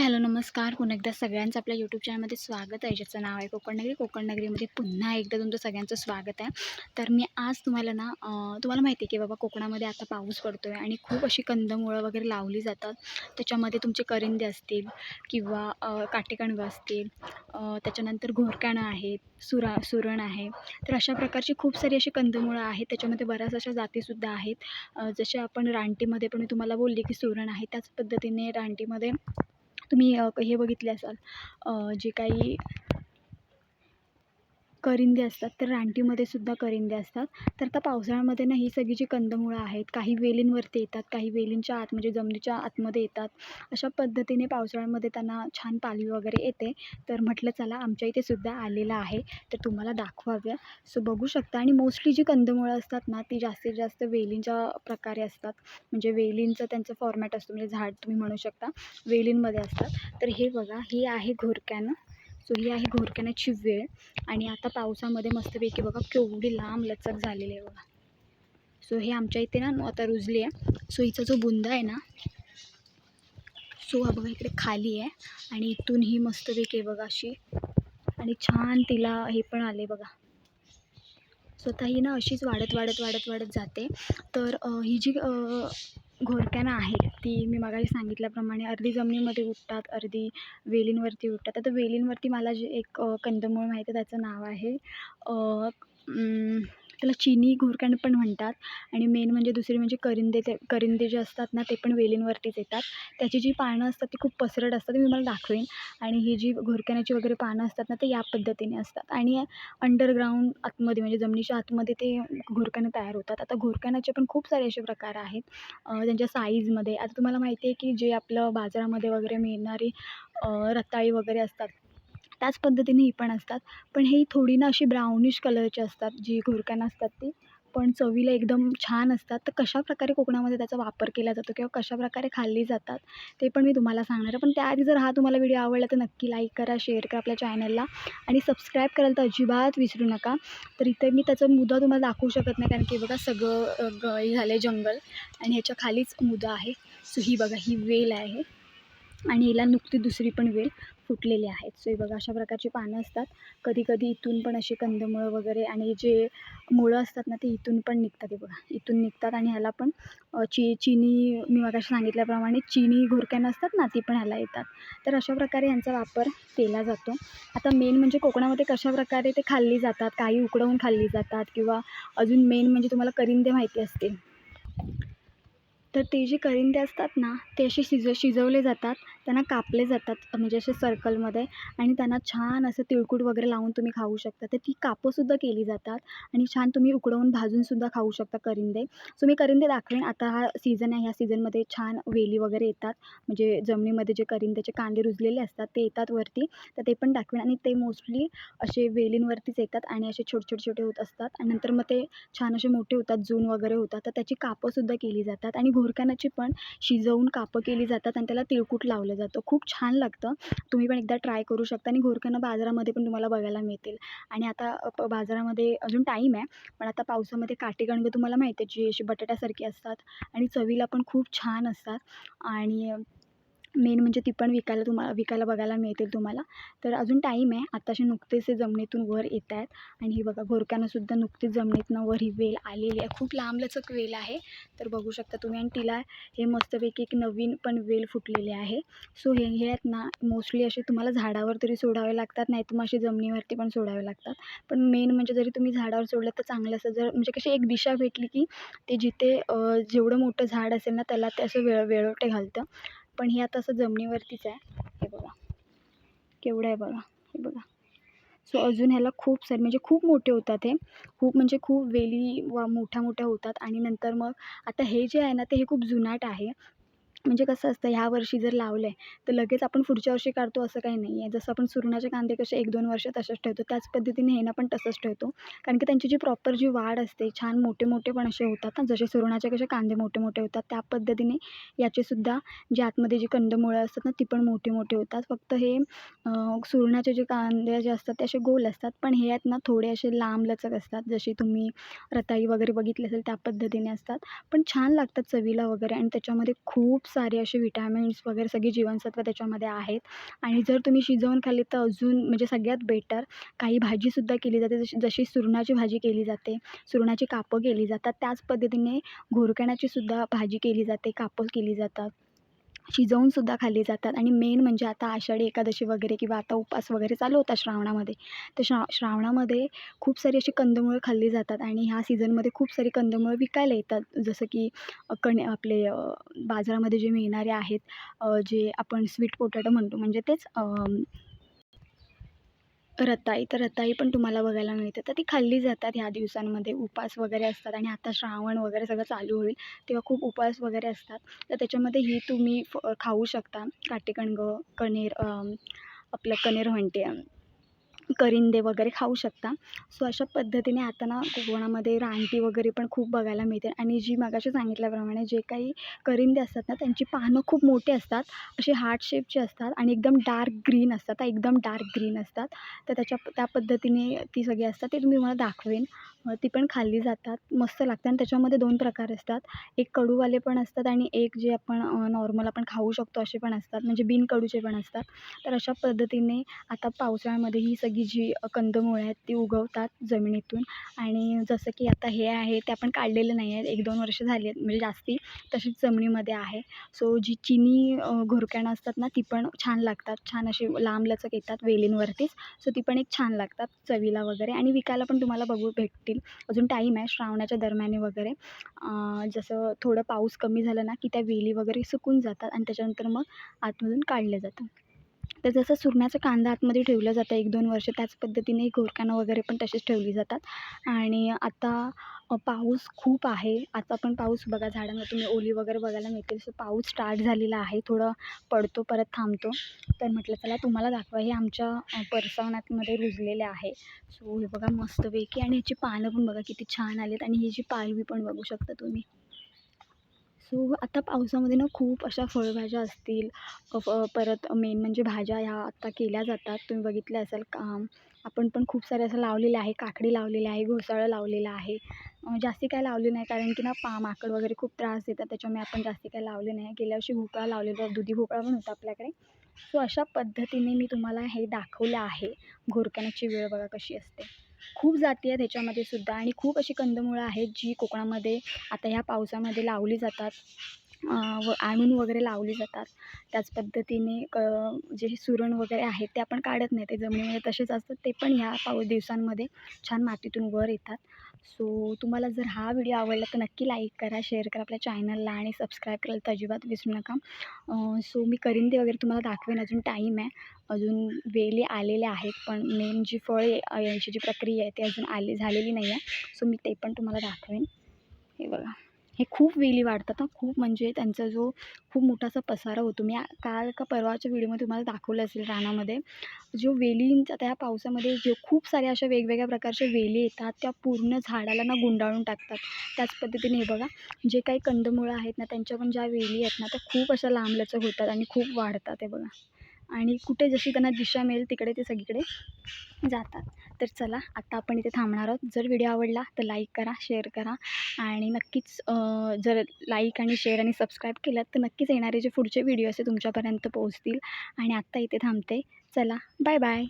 Hi hello नमस्कार. पुन्हा एकदा सगळ्यांचं आपल्या यूट्यूब चॅनलमध्ये स्वागत आहे ज्याचं नाव आहे कोकण नगरी. कोकण नगरीमध्ये पुन्हा एकदा तुमचं सगळ्यांचं स्वागत आहे. तर मी आज तुम्हाला ना तुम्हाला माहिती आहे की बाबा कोकणामध्ये आता पाऊस पडतो आहे आणि खूप अशी कंदमुळं वगैरे लावली जातात. त्याच्यामध्ये तुमचे करिंदे असतील किंवा अं, काटेकणगं असतील त्याच्यानंतर घोरकाणं आहेत सुरा सुरण आहे. तर अशा प्रकारची खूप सारी अशी कंदमुळं आहेत. त्याच्यामध्ये बऱ्याच अशा जातीसुद्धा आहेत. जसे आपण रानटीमध्ये पण मी तुम्हाला बोलली की सुरण आहे त्याच पद्धतीने रानटीमध्ये तुम्ही हे बघितले असाल जे काही करिंदे असतात तर रानटीमध्ये सुद्धा करिंदे असतात. तर आता पावसाळ्यामध्ये ना ही सगळी जी कंदमुळं आहेत काही वेलींवरती येतात काही वेलींच्या आत म्हणजे जमिनीच्या आतमध्ये येतात. अशा पद्धतीने पावसाळ्यामध्ये त्यांना छान पालवी वगैरे येते. तर म्हटलं चला आमच्या इथे सुद्धा आलेलं आहे. तर तुम्हाला दाखवाव्या. सो बघू शकता. आणि मोस्टली जी कंदमुळं असतात ना ती जास्तीत जास्त वेलींच्या प्रकारे असतात. म्हणजे वेलींचं त्यांचं फॉर्मॅट असतो. म्हणजे झाड तुम्ही म्हणू शकता वेलींमध्ये असतात. तर हे बघा ही आहे घोरक्यानं. सो ही आहे घोरकण्याची वेळ आणि आता पावसामध्ये मस्तपैकी बघा केवढी लांब लचक झालेली आहे बघा. सो हे आमच्या इथे ना आता रुजली आहे. सो हिचा जो बुंदा आहे ना सो हा बघा इकडे खाली आहे. आणि इथून ही मस्तपैकी आहे बघा अशी. आणि छान तिला हे पण आले बघा. स्वतः ही ना अशीच वाढत वाढत वाढत वाढत जाते. तर ही जी घोरक्यानं आहे. ती मी मगाशी सांगितल्याप्रमाणे अर्धी जमिनीमध्ये उठतात अर्धी वेलींवरती उठतात. आता वेलींवरती मला जे एक कंदमूळ माहीत माहिती आहे त्याचं नाव आहे. त्याला चिनी घोरक्यानं पण म्हणतात. आणि मेन म्हणजे दुसरी म्हणजे करिंदे ते करिंदे जे असतात ना ते पण वेलींवरतीच येतात. त्याची जी पानं असतात ती खूप पसरट असतात. मी मला दाखवेन. आणि ही जी घोरकण्याची वगैरे पानं असतात ना ते या पद्धतीने असतात. आणि अंडरग्राऊंड आतमध्ये म्हणजे जमिनीच्या आतमध्ये ते घोरक्यानं तयार होतात. आता घोरकण्याचे पण खूप सारे असे प्रकार आहेत. त्यांच्या साईजमध्ये आता तुम्हाला माहिती आहे की जे आपलं बाजारामध्ये वगैरे मिळणारी रताळी वगैरे असतात त्याच पद्धतीने ही पण असतात. पण ही थोडी ना अशी ब्राउनिश कलरची असतात जी घोरक्यानं असतात ती. पण चवीला एकदम छान असतात. तर कशाप्रकारे कोकणामध्ये त्याचा वापर केला जातो किंवा कशाप्रकारे खाल्ली जातात ते पण मी तुम्हाला सांगणार आहे. पण त्याआधी जर हा तुम्हाला व्हिडिओ आवडला तर नक्की लाईक करा शेअर करा आपल्या चॅनलला आणि सबस्क्राईब करायला तर अजिबात विसरू नका. तर इथे मी त्याचा मुदा तुम्हाला दाखवू शकत नाही कारण की बघा सगळं ग हे झालं आहे जंगल. आणि ह्याच्या खालीच मुदा आहे. सो ही बघा ही वेल आहे. आणि हिला नुकती दुसरी पण वेल फुटलेली आहेत. सो हे बघा अशा प्रकारची पानं असतात. कधी कधी इथून पण अशी कंदमुळं वगैरे आणि जे मुळं असतात ना ते इथून पण निघतात. हे बघा इथून निघतात आणि ह्याला पण ची चिनी मी मग सांगितल्याप्रमाणे चिनी घोरक्यानं असतात ना ती पण ह्याला येतात. तर अशा प्रकारे यांचा वापर केला जातो. आता मेन म्हणजे कोकणामध्ये कशाप्रकारे ते खाल्ली जातात काही उकडवून खाल्ली जातात किंवा अजून मेन म्हणजे तुम्हाला करिंदे माहिती असतील. तर ते जे करिंदे असतात ना ते असे शिज शिजवले जातात. त्यांना कापले जातात म्हणजे असे सर्कलमध्ये आणि त्यांना छान असं तिळकूट वगैरे लावून तुम्ही खाऊ शकता. तर ती कापंसुद्धा केली जातात आणि छान तुम्ही उकडवून भाजूनसुद्धा खाऊ शकता करिंदे. सो मी करिंदे दाखवेन. आता हा सीझन आहे. ह्या सीझनमध्ये छान वेली वगैरे येतात. म्हणजे जमिनीमध्ये जे करिंद्याचे कांदे रुजलेले असतात ते येतात वरती. तर ते पण दाखवेन. आणि ते मोस्टली असे वेलींवरतीच येतात आणि असे छोटे छोटे छोटे होत असतात. आणि नंतर मग ते छान असे मोठे होतात जून वगैरे होतात. तर त्याची कापंसुद्धा केली जातात. आणि घोरकानाची पण शिजवून कापं केली जातात आणि त्याला तिळकूट लावलं जातं. खूप छान लागतं. तुम्ही पण एकदा ट्राय करू शकता आणि घोरक्यानं बाजारामध्ये पण तुम्हाला बघायला मिळतील. आणि आता प बाजारामध्ये अजून टाईम आहे. पण आता पावसामध्ये काटेकणगं तुम्हाला माहिती आहे जी अशी बटाट्यासारखी असतात आणि चवीला पण खूप छान असतात. आणि मेन म्हणजे ती पण विकायला तुम्हाला विकायला बघायला मिळतील तुम्हाला. तर अजून टाईम आहे. आत्ताशी नुकतेच हे जमिनीतून वर येत आहेत आणि ही बघा घोरक्यानंसुद्धा नुकतीच जमिनीतनं वर ही वेल आलेली आहे. खूप लांबलचक वेल आहे. तर बघू शकता तुम्ही. आणि तिला हे मस्तपैकी एक नवीन पण वेल फुटलेली आहे. सो हे हे आहेत ना मोस्टली असे तुम्हाला झाडावर तरी सोडावे लागतात. नाही तर मग असे जमिनीवरती पण सोडावे लागतात. पण मेन म्हणजे जरी तुम्ही झाडावर सोडलं तर चांगलं असं जर म्हणजे कशी एक दिशा भेटली की ते जिथे जेवढं मोठं झाड असेल ना त्याला ते असं वेळ वेळोटे घालतं. पण हे आता असं जमिनीवरतीच आहे. हे बघा. केवढं आहे बघा. हे बघा. सो अजून ह्याला खूप सारे म्हणजे खूप मोठे होतात हे. खूप म्हणजे खूप वेली वा मोठ्या मोठ्या होतात. आणि नंतर मग आता हे जे आहे ना ते हे खूप जुनाट आहे. म्हणजे कसं असतं ह्या वर्षी जर लावलं आहे तर लगेच आपण पुढच्या वर्षी काढतो असं काही नाही आहे जसं आपण सुरणाचे कांदे कसे एक दोन वर्ष तसंच ठेवतो त्याच पद्धतीने हे ना पण तसंच ठेवतो. कारण की त्यांची जी प्रॉपर जी वाढ असते छान मोठे मोठे पण असे होतात ना जसे सुरणाचे कसे कांदे मोठे मोठे होतात त्या पद्धतीने याचेसुद्धा जे आतमध्ये जी कंदमुळं असतात ना ती पण मोठी मोठी होतात. फक्त हे सुरणाचे जे कांदे जे असतात ते असे गोल असतात पण हे आहेत ना थोडे असे लांबलचक असतात. जशी तुम्ही रताई वगैरे बघितली असेल त्या पद्धतीने असतात. पण छान लागतात चवीला वगैरे आणि त्याच्यामध्ये खूप सारे असे विटॅमिन्स वगैरे सगळी जीवनसत्व त्याच्यामध्ये आहेत. आणि जर तुम्ही शिजवून खाल्ली तर अजून म्हणजे सगळ्यात बेटर काही भाजीसुद्धा केली जाते. जशी जशी सुरणाची भाजी केली जाते सुरणाची कापं केली जातात त्याच पद्धतीने घोरकण्याचीसुद्धा भाजी केली जाते कापं केली जातात. शिजवूनसुद्धा खाल्ली जातात. आणि मेन म्हणजे आता आषाढी एकादशी वगैरे किंवा आता उपवास वगैरे चालू होता श्रावणामध्ये. तर श्रा श्रावणामध्ये खूप सारी अशी कंदमुळं खाल्ली जातात आणि ह्या सीझनमध्ये खूप सारी कंदमुळं विकायला येतात. जसं की कण आपले बाजारामध्ये जे मिळणारे आहेत जे आपण स्वीट पोटॅटो म्हणतो. म्हणजे तेच रताळी तर रताळी पण तुम्हाला बघायला मिळते. तर ती खाल्ली जातात ह्या दिवसांमध्ये. उपवास वगैरे असतात आणि आता श्रावण वगैरे सगळं चालू होईल तेव्हा खूप उपवास वगैरे असतात. तर त्याच्यामध्ये ही तुम्ही फ खाऊ शकता. काटेकणगं कणेर आपलं कणेर म्हणते. करिंदे वगैरे खाऊ शकता. सो अशा पद्धतीने आता ना कोकणामध्ये रानटी वगैरे पण खूप बघायला मिळते. आणि जी मगाशी सांगितल्याप्रमाणे जे काही करिंदे असतात ना त्यांची पानं खूप मोठी असतात. अशी हार्ट शेपची असतात आणि एकदम डार्क ग्रीन असतात. एकदम डार्क ग्रीन असतात. तर त्याच्या त्या पद्धतीने ती सगळी असतात. ते तुम्ही मला दाखवेन. ती पण खाल्ली जातात मस्त लागते आणि त्याच्यामध्ये दोन प्रकार असतात. एक कडूवाले पण असतात आणि एक जे आपण नॉर्मल आपण खाऊ शकतो असे पण असतात म्हणजे बिनकडूचे पण असतात. तर अशा पद्धतीने आता पावसाळ्यामध्ये ही सगळी जी कंदमुळं आहेत ती उगवतात जमिनीतून. आणि जसं की आता हे आहे ते आपण काढलेलं नाही आहे. एक दोन वर्ष झाली आहेत म्हणजे जास्ती तशीच जमिनीमध्ये आहे. सो जी चिनी घोरक्यानं असतात ना ती पण छान लागतात. छान अशी लांबलचक येतात वेलींवरतीच. सो ती पण एक छान लागतात चवीला वगैरे. आणि विकायला पण तुम्हाला बघू भेटते भेटतील अजून टाईम आहे श्रावणाच्या दरम्याने वगैरे. जसं थोडं पाऊस कमी झाला ना की त्या वेली वगैरे सुकून जातात आणि त्याच्यानंतर मग आतमधून काढले जातं तर जसं सुरण्याचा कांदा आतमध्ये ठेवलं जातं एक दोन वर्ष त्याच पद्धतीने घोरकानं वगैरे पण तशीच ठेवली जातात. आणि आता पाऊस खूप आहे. आता पण पाऊस बघा झाडांना तुम्ही ओली वगैरे बघायला मिळतील. सो पाऊस स्टार्ट झालेला आहे. थोडं पडतो परत थांबतो. तर म्हटलं चला तुम्हाला दाखवा. हे आमच्या परसवणातमध्ये रुजलेले आहे. सो हे बघा मस्तपैकी आणि ह्याची पानं पण बघा किती छान आलेत. आहेत आणि ही जी पालवी पण बघू शकता तुम्ही. सो आता पावसामध्ये ना खूप अशा फळभाज्या असतील. परत मेन म्हणजे भाज्या ह्या आता केल्या जातात. तुम्ही बघितल्या असाल का आपण पण खूप सारे असं लावलेलं आहे. काकडी लावलेली आहे घोसाळं लावलेलं आहे. जास्ती काय लावले नाही कारण की ना पा माकड वगैरे खूप त्रास देतात त्याच्यामुळे आपण जास्ती काय लावले नाही. गेल्या वर्षी भोपळा लावलेला दुधी भोपळा पण होता आपल्याकडे. सो अशा पद्धतीने मी तुम्हाला हे दाखवलं आहे. घोरकण्याची वेळ बघा कशी असते. खूप जाती आहेत ह्याच्यामध्ये सुद्धा आणि खूप अशी कंदमुळं आहेत जी कोकणामध्ये आता ह्या पावसामध्ये लावली जातात व आणून वगैरे लावली जातात. त्याच पद्धतीने क जे सुरण वगैरे आहेत ते आपण काढत नाही. ते जमिनीमध्ये तसेच असतात ते पण ह्या पाऊस दिवसांमध्ये छान मातीतून वर येतात. सो तुम्हाला जर हा व्हिडिओ आवडला तर नक्की लाईक करा शेअर करा आपल्या चॅनलला आणि सबस्क्राईब करायला तर अजिबात विसरू नका. सो मी करिंदे वगैरे तुम्हाला दाखवेन अजून टाईम आहे. अजून वेली आलेले आहेत पण मेन जी फळ यायची जी प्रक्रिया आहे ती अजून आली झालेली नाही आहे. सो मी ते पण तुम्हाला दाखवेन. हे बघा. हे खूप वेली वाढतात ना खूप म्हणजे त्यांचा जो खूप मोठा असा पसारा होतो. मी काल का परवाच्या व्हिडिओमध्ये तुम्हाला दाखवलं असेल रानामध्ये. जो वेलींचा त्या पावसामध्ये जे खूप साऱ्या अशा वेगवेगळ्या प्रकारच्या वेली येतात त्या पूर्ण झाडाला ना गुंडाळून टाकतात. त्याच पद्धतीने हे बघा जे काही कंदमुळं आहेत ना त्यांच्या पण ज्या वेली आहेत ना त्या खूप अशा लांबलचक होतात आणि खूप वाढतात हे बघा. आणि कुठे जशी त्यांना दिशा मिळेल तिकडे ते सगळीकडे जातात. तर चला आत्ता आपण इथे थांबणार आहोत. जर व्हिडिओ आवडला तर लाईक करा शेअर करा. आणि नक्कीच जर लाईक आणि शेअर आणि सबस्क्राईब केलं तर नक्कीच येणारे जे पुढचे व्हिडिओ असे तुमच्यापर्यंत पोहोचतील. आणि आत्ता इथे थांबते. चला बाय बाय